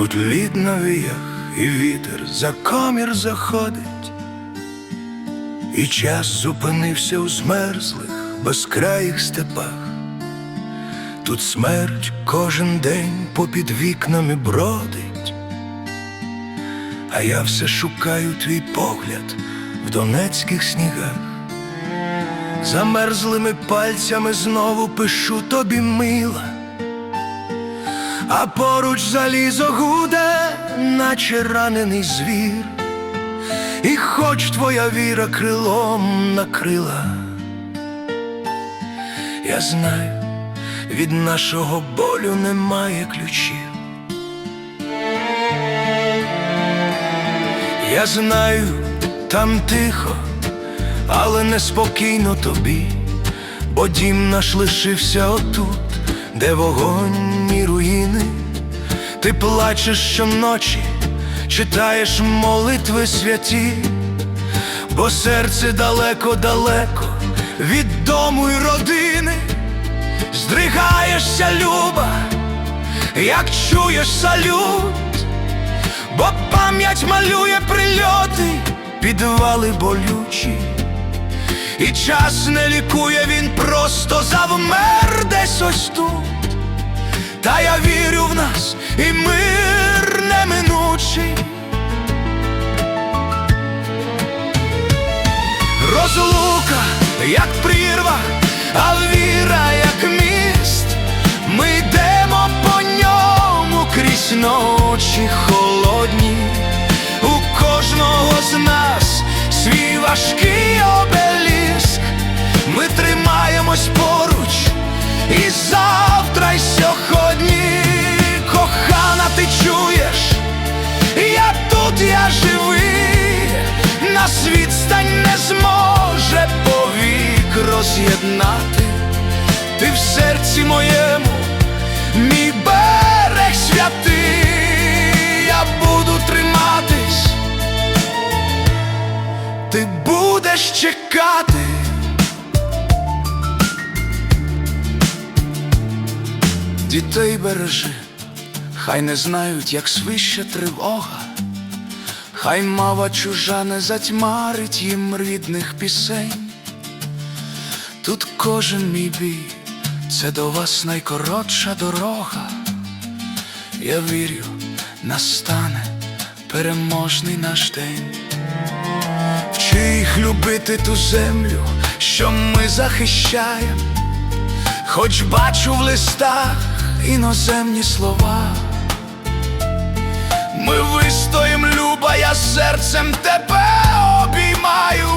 Тут лід на віях і вітер за комір заходить, і час зупинився у змерзлих, безкраїх степах. Тут смерть кожен день попід вікнами бродить, а я все шукаю твій погляд в донецьких снігах. Замерзлими пальцями знову пишу тобі мила, а поруч залізо гуде, наче ранений звір, і хоч твоя віра крилом накрила, я знаю, від нашого болю немає ключів. Я знаю, там тихо, але неспокійно тобі, бо дім наш лишився отут, де вогонь і руїни. Ти плачеш щоночі, читаєш молитви святі, бо серце далеко-далеко від дому й родини, здригаєшся, люба, як чуєш салют, бо пам'ять малює прильоти, підвали болючі, і час не лікує, він просто завмер десь ось тут. Та я вірю нас і мир неминучий. Розлука, як прірва, а повік роз'єднати, ти в серці моєму, мій берег святий, я буду триматись, ти будеш чекати. Дітей бережи, хай не знають, як свище тривога, хай мова чужа не затьмарить їм рідних пісень. Тут кожен мій бій, це до вас найкоротша дорога. Я вірю, настане переможний наш день. Вчи любити ту землю, що ми захищаємо. Хоч бачу в листах іноземні слова, ми вистоїм, люба, я серцем тебе обіймаю,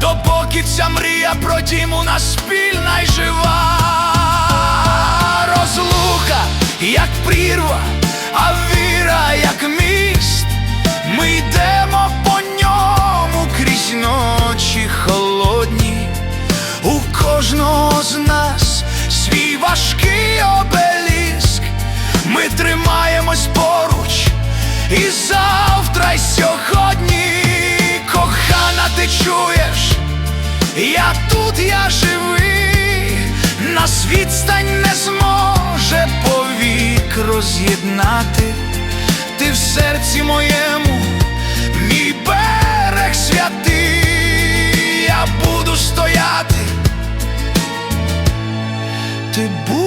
допоки ця мрія про дім у нас спільна й жива, розлука, як прірва, а віра, як міст, ми йдемо по ньому крізь ночі холодні. У кожного з нас свій важкий обеліск. Ми тримаємось поруч і завтра, й сьогодні, я тут, я живий, нас відстань не зможе повік роз'єднати, ти в серці моєму, мій берег святий, я буду стояти, ти будеш.